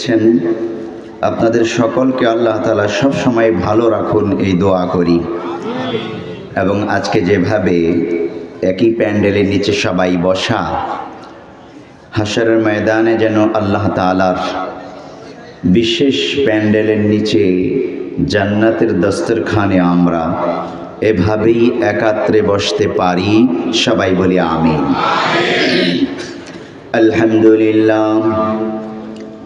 দিয়েছেন আপনাদের সকলকে আল্লাহ তালা সবসময় ভালো রাখুন, এই দোয়া করি। এবং আজকে যেভাবে একই প্যান্ডেলের নিচে সবাই বসা হাসারের ময়দানে যেন আল্লাহ তালার বিশেষ প্যান্ডেলের নিচে জান্নাতের দস্তরখানে আমরা এভাবেই একাত্রে বসতে পারি, সবাই বলি আমি আলহামদুলিল্লাহ।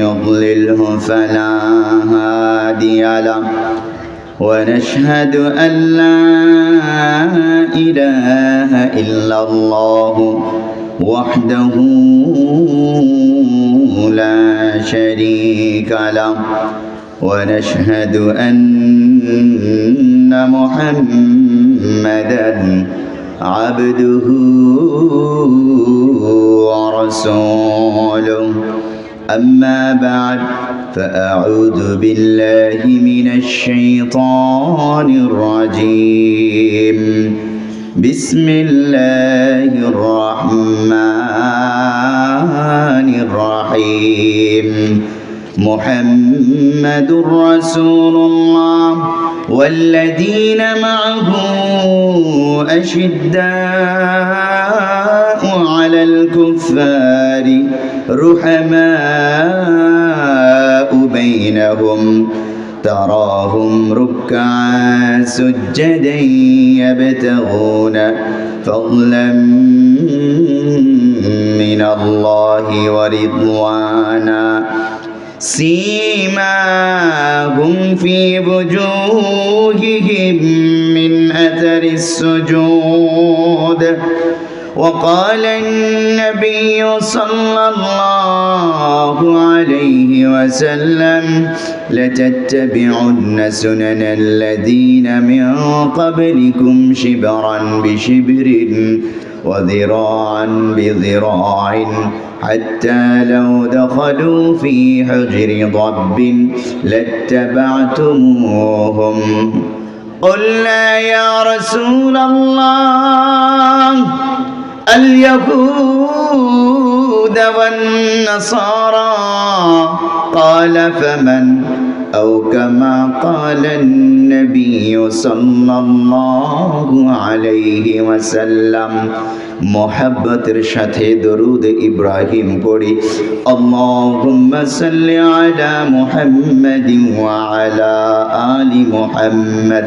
يضلله فلا هادي له. ونشهد أن لا إله إلا الله وحده لا شريك له. ونشهد أن محمدا عبده ورسوله. أما بعد فأعوذ بالله من الشيطان الرجيم. بسم الله الرحمن الرحيم. محمد رسول الله والذين معه أشداء على الكفار رحماء بينهم تراهم ركعا سجدا يبتغون فضلا من الله ورضوانا. سيماهم في وجوههم من أثر السجود. وقال النبي صلى الله عليه وسلم لتتبعن سنن الذين من قبلكم شبرا بشبر وذراعا بذراع حتى لو دخلوا في حجر ضب لاتبعتموهم. قلنا يا رسول الله اليهود والنصارى قال فمن أو كما قال النبي صلى الله عليه وسلم. محبة رشاد درود إبراهيم قولي اللهم صل على محمد وعلى آل محمد.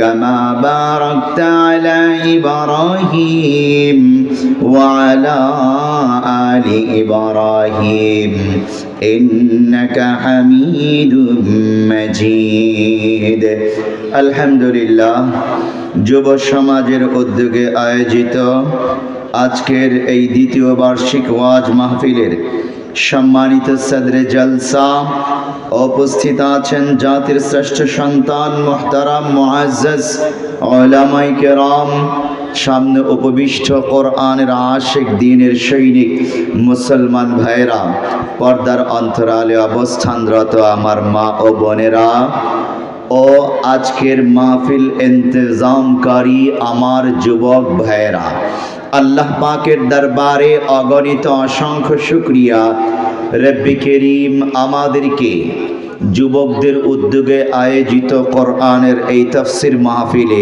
كما باركت على إبراهيم وعلى آل إبراهيم إنك حميد مجيد الحمد لله যুব সমাজের উদ্যোগে আয়োজিত আজকের এই দ্বিতীয় বার্ষিক ওয়াজ মাহফিলের সম্মানিত সদরে জলসা, উপস্থিত আছেন জাতির শ্রেষ্ঠ সন্তান, মোহতারাম, মুআজ্জাজ ওলামাই কেরাম, সামনে উপবিষ্ট কোরআনের আশেক দিনের সৈনিক, মুসলমান ভাইরা পর্দার অন্তরালে অবস্থানরত আমার মা ও বোনেরা ও আজকের মাহফিল ইন্তজামকারী আমার যুবক ভাইয়েরা, আল্লাহ পাকের দরবারে অগণিত অসংখ্য শুক্রিয়া। রব্বি করিম আমাদেরকে যুবকদের উদ্যোগে আয়োজিত কোরআনের এই তফসির মাহফিলে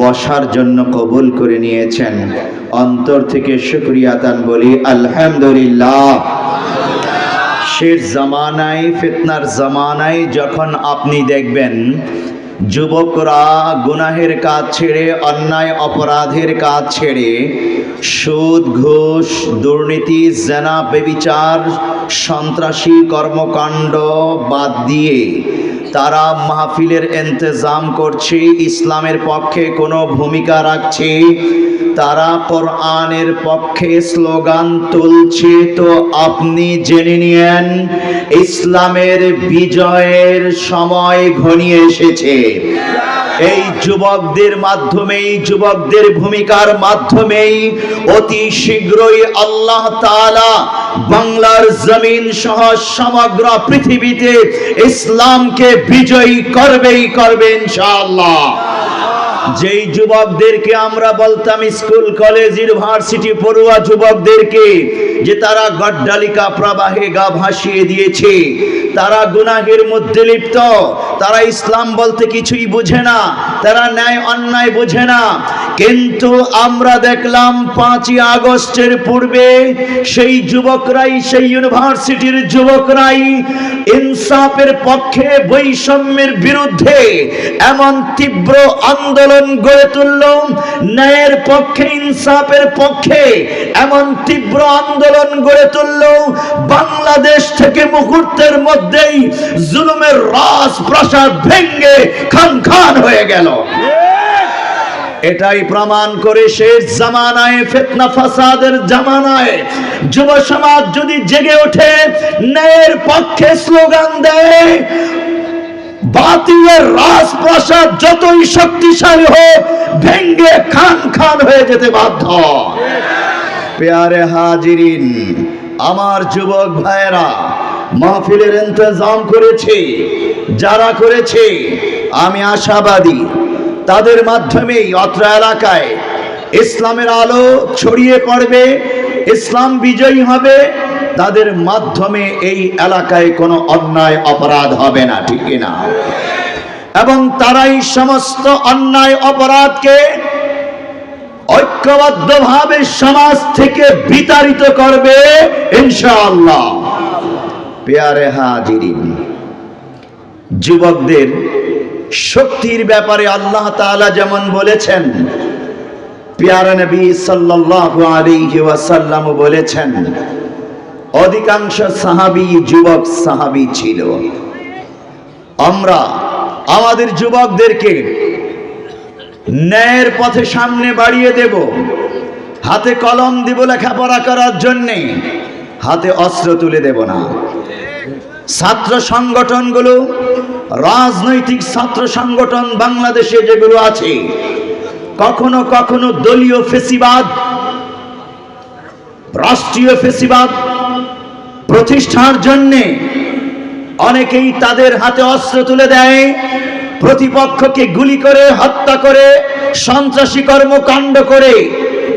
বসার জন্য কবুল করে নিয়েছেন। অন্তর থেকে শুক্রিয়া তান বলি, আলহামদুলিল্লাহ। শেষ জামানায়, ফিতনার জামানায় যখন আপনি দেখবেন, যুবকরা গুনাহের কাজ ছেড়ে, অন্যায় অপরাধের কাজ ছেড়ে, সুদ, ঘুষ, দুর্নীতি, জেনা, বেবিচার, সন্ত্রাসী কর্মকাণ্ড বাদ দিয়ে তারা মাহফিলের ইন্তজাম করছে, ইসলামের পক্ষে কোনো ভূমিকা রাখছে, তারা কোরআনের পক্ষে স্লোগান তুলছে। তো আপনি জেনে নিয়েন, ইসলামের বিজয়ের সময় ঘনিয়ে এসেছে। এই যুবকদের মাধ্যমেই, যুবকদের ভূমিকার মাধ্যমেই অতি শীঘ্রই আল্লাহ তাআলা বাংলার জমিন সহ সমগ্র পৃথিবীতে ইসলামকে বিজয়ী করবেই করবে ইনশাআল্লাহ। যেই যুবকদেরকে আমরা বলতাম স্কুল, কলেজ, ইউনিভার্সিটি পড়ুয়া যুবকদেরকে যে তারা গড্ডালিকা প্রবাহে গা ভাসিয়ে দিয়েছে তারা গুনাহের মধ্যে লিপ্ত। তারা ইসলাম বলতে কিছুই বুঝে না। তারা ন্যায় অন্যায় বুঝে না। কিন্তু আমরা দেখলাম পাঁচই আগস্টের পূর্বে সেই যুবকরাই, সেই ইউনিভার্সিটির যুবকরাই ইনসাফের পক্ষে, বৈষম্যের বিরুদ্ধে এমন তীব্র আন্দোলন গড়ে তুলল। ন্যায়ের পক্ষে, ইনসাফের পক্ষে এমন তীব্র আন্দোলন গড়ে তুলল। বাংলাদেশ থেকে মুহূর্তের মধ্যেই জুলুমের রাস, প্রাসাদ ভেঙ্গে খান খান হয়ে গেল। এটাই প্রমাণ করে শেষ জামানায়, ফেতনা ফাসাদের জামানায় যুব সমাজ যদি জেগে ওঠে, ন্যায়ের পক্ষে স্লোগান দেয়, বাতিলের রাজপ্রাসাদ যতই শক্তিশালী হোক, ভেঙ্গে খান খান হয়ে যেতে বাধ্য। পেয়ারে হাজিরিন, আমার যুবক ভাইয়েরা মাহফিলের ইন্তজাম করেছে, যারা করেছে, আমি আশাবাদী। তাদের মাধ্যমেই অত্র এলাকায় ইসলামের আলো ছড়িয়ে পড়বে, ইসলাম বিজয়ী হবে। তাদের মাধ্যমে এই এলাকায় কোনো অন্যায় অপরাধ হবে না, ঠিক না? এবং তারাই সমস্ত অন্যায় অপরাধকে ঐক্যবদ্ধভাবে সমাজ থেকে বিতাড়িত করবে, ইনশাআল্লাহ। পেয়ারে হাজিরিন। যুবকদের শক্তির ব্যাপারে আল্লাহ তাআলা যেমন বলেছেন, পেয়ারা নবী সাল্লাল্লাহু আলাইহি ওয়াসাল্লাম বলেছেন, অধিকাংশ সাহাবি যুবক সাহাবী ছিল। আমরা আমাদের যুবকদেরকে ন্যায়ের পথে সামনে বাড়িয়ে দেব, হাতে কলম দিব লেখাপড়া করার জন্যে, হাতে অস্ত্র তুলে দেব না। ছাত্র সংগঠনগুলো, রাজনৈতিক ছাত্র সংগঠন বাংলাদেশে যেগুলো আছে, কখনো কখনো দলীয় ফেসিবাদ, রাষ্ট্রীয় ফেসিবাদ প্রতিষ্ঠার জন্যে অনেকেই তাদের হাতে অস্ত্র তুলে দেয়, প্রতিপক্ষকে গুলি করে, হত্যা করে, সন্ত্রাসী কর্মকাণ্ড করে,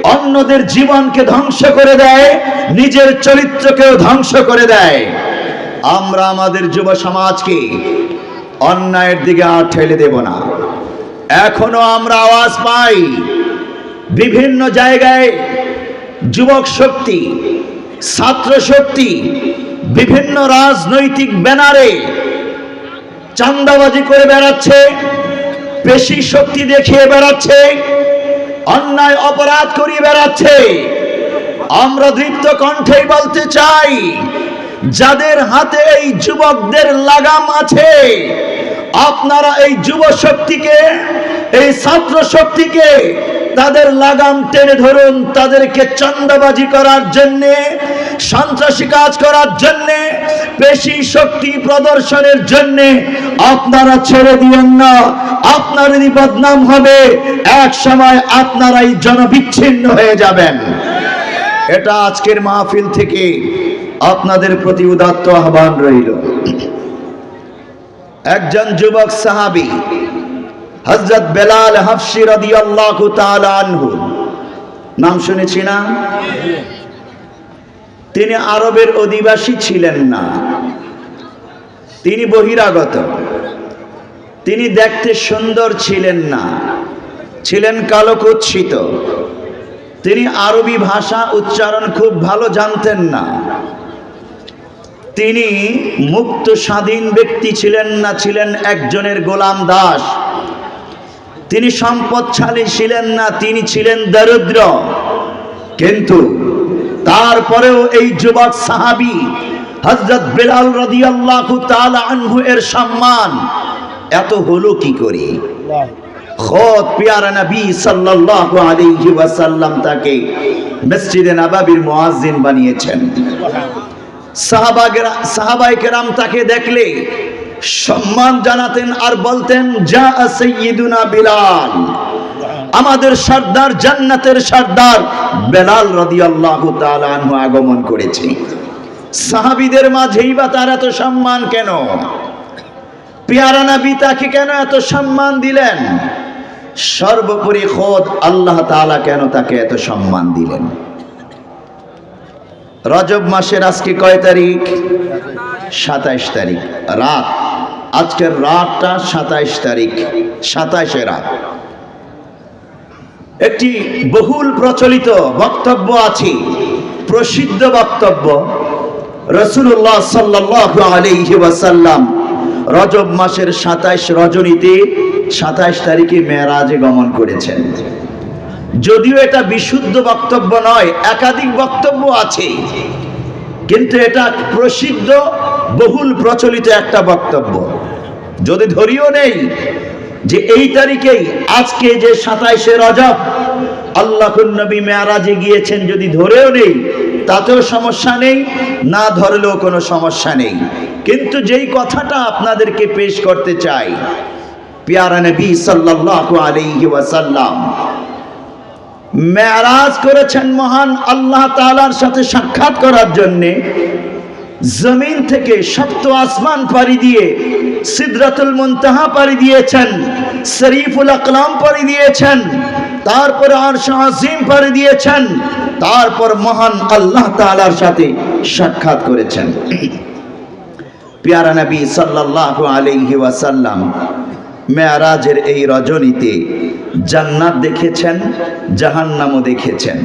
অন্যদের জীবনকে ধ্বংস করে দেয়, নিজের চরিত্রকেও ধ্বংস করে দেয়। আমরা আমাদের যুব সমাজকে অন্যায়ের দিকে আর ঠেলে দেব না। এখনও আমরা আওয়াজ পাই বিভিন্ন জায়গায় যুবক শক্তি, ছাত্র শক্তি, বিভিন্ন রাজনৈতিক ব্যানারে চান্দাবাজি করে বেড়াচ্ছে, পেশি শক্তি দেখিয়ে বেড়াচ্ছে, অন্যায় অপরাধ করিয়ে বেড়াচ্ছে। আমরা দৃপ্ত কণ্ঠেই বলতে চাই যাদের হাতে এই যুবকদের লাগাম আছে, আপনারা এই যুব শক্তিকে, এই ছাত্র শক্তিকে তাদের লাগাম টেনে ধরুন, তাদেরকে চন্দাবাজি করার জন্যে, সন্ত্রাসী কাজ করার জন্যে, পেশি শক্তি প্রদর্শনের জন্যে আপনারা ছেড়ে দিয়েন না। আপনারই বদনাম হবে, এক সময় আপনারাই জনবিচ্ছিন্ন হয়ে যাবেন। এটা আজকের মাহফিল থেকে আপনাদের প্রতি উদাত্ত আহ্বান রইল। একজন যুবক সাহাবি হজরত বেলাল হাফসি রাদিয়াল্লাহু তাআলা আনহু, নাম শুনেছি না? তিনি আরবের অধিবাসী ছিলেন না। তিনি বহিরাগত। তিনি দেখতে সুন্দর ছিলেন না। ছিলেন কালো কুৎসিত তিনি আরবি ভাষা উচ্চারণ খুব ভালো জানতেন না। তিনি মুক্ত স্বাধীন ব্যক্তি ছিলেন না ছিলেন একজনের গোলাম দাস। তিনি সম্পদশালী ছিলেন না, তিনি ছিলেন দরিদ্র। কিন্তু তারপরেও এই যুবক সাহাবি হজরত বেলাল রাদিয়াল্লাহু তাআলা আনহু এর সম্মান, এত হলো কি করে? তাকে মসজিদে নববীর মুয়াজ্জিন বানিয়েছেন। সাহাবাগেরা সাহাবাই তাকে দেখলে সম্মান জানাতেন আর বলতেন যা সৈয়দুনা বিলাল। আমাদের সর্দার জান্নাতের সর্দার বেলাল রাদিয়াল্লাহু তাআলা আনহু আগমন করেছে। সাহাবিদের মাঝেই বা তার এত সম্মান কেন? পেয়ারা নবী তাকে কেন এত সম্মান দিলেন? সর্বোপরি খোদ আল্লাহ তাআলা কেন তাকে এত সম্মান দিলেন? রজব মাসের আজকে কয় তারিখ? সাতাইশ তারিখ। রাত। আজকের রাতটা সাতাইশ তারিখ। সাতাইশে রাত। একটি বহুল প্রচলিত বক্তব্য আছে, প্রসিদ্ধ বক্তব্য। রসুল্লাহ ওয়াসাল্লাম রজব মাসের সাতাইশ রজনীতে সাতাইশ তারিখে মেয়েরাজে গমন করেছেন। যদিও এটা বিশুদ্ধ বক্তব্য নয়, একাধিক বক্তব্য আছে। কিন্তু এটা প্রসিদ্ধ, বহুল প্রচলিত একটা বক্তব্য। যদি ধরিও নেই যে এই তারিখেই, আজকে যে সাতাইশে রজব আল্লাহ নবী মেয়ারাজে গিয়েছেন যদি ধরেও নেই, তাতেও সমস্যা নেই, না ধরলেও কোনো সমস্যা নেই। কিন্তু যেই কথাটা আপনাদেরকে পেশ করতে চাই, পিয়ারা নবী সাল্লাল্লাহু আলাইহি ওয়াসাল্লাম মেয়ারাজ করেছেন মহান আল্লাহ তাআলার সাথে সাক্ষাৎ করার জন্যে। জমিন থেকে সপ্ত আসমান পাড়ি দিয়ে সিদরাতুল মুনতাহা পাড়ি দিয়েছেন, শরীফুল আকলাম পাড়ি দিয়েছেন, তারপর আরশ আজিম পাড়ি দিয়েছেন, তারপর মহান আল্লাহ তাআলার সাথে সাক্ষাৎ করেছেন। পিয়ারা নবী সাল্লাল্লাহু আলাইহি ওয়াসাল্লাম মেয়ারাজের এই রজনীতে জান্নাত দেখেছেন জাহান্নামও দেখেছেন।